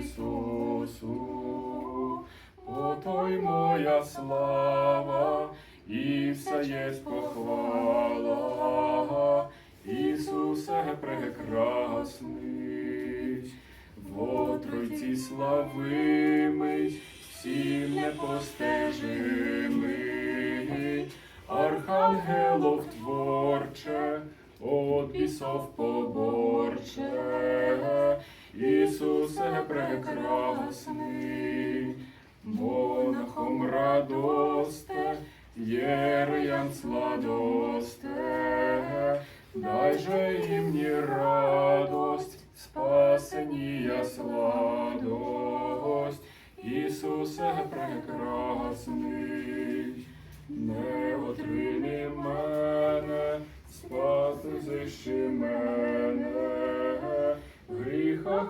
Ісусу, о той моя слава, і все єсть похвала, Ісусе прекрасний, в Тройці славимий, всім непостижимий, архангелов творче, от бісов поборче, Ісусе прекрасний, монахом радосте, єрян сладосте, дай же їм мені радость, спасення сладость, Ісусе прекрасний, не отрини мене, спаси мене,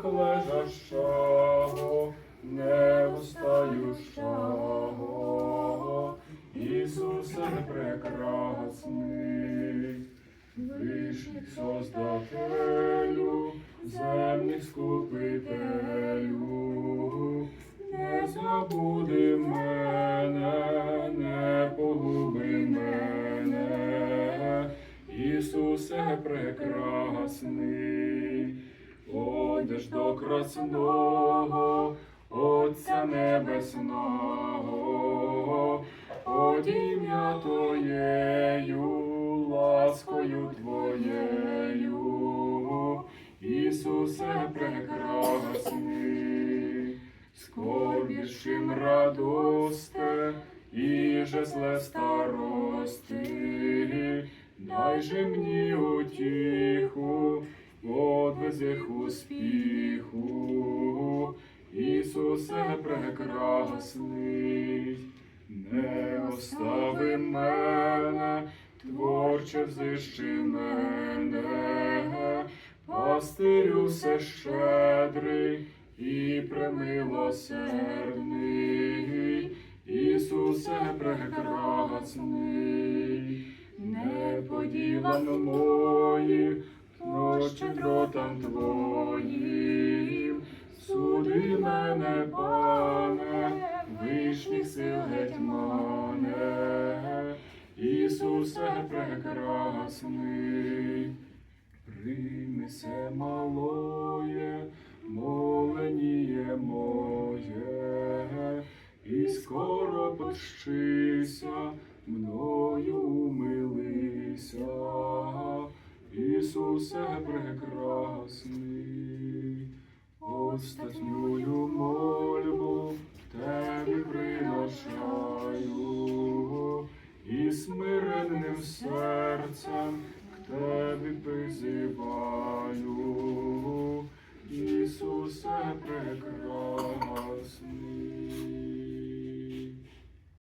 лежащого, не устаючого, Ісусе прекрасний, вишніх создателю, земних скупителю, не забуди мене, не погуби мене, Ісусе прекрасний, одеш до красного Отця Небесного, од ім'я Твоєю, ласкою Твоєю, Ісусе прекрасний, скорбішим радосте, і же зле старости, дай же мені утіху, успіху, Ісусе прекрасний, не остави мене, творче взищи мене, пастирю все щедрий і премилосердний, Ісусе прекрасний, не поділано моїх, щедротам Твоїм, суди мене, пане, вишніх сил гетьмане, Ісусе прекрасний, примисе малоє, моленіє моє, і скоро подщися, мною Ісусе прекрасний, остатнюю мольбу Тебе приношаю і смиренним серцем к Тебе призиваю, Ісусе прекрасний.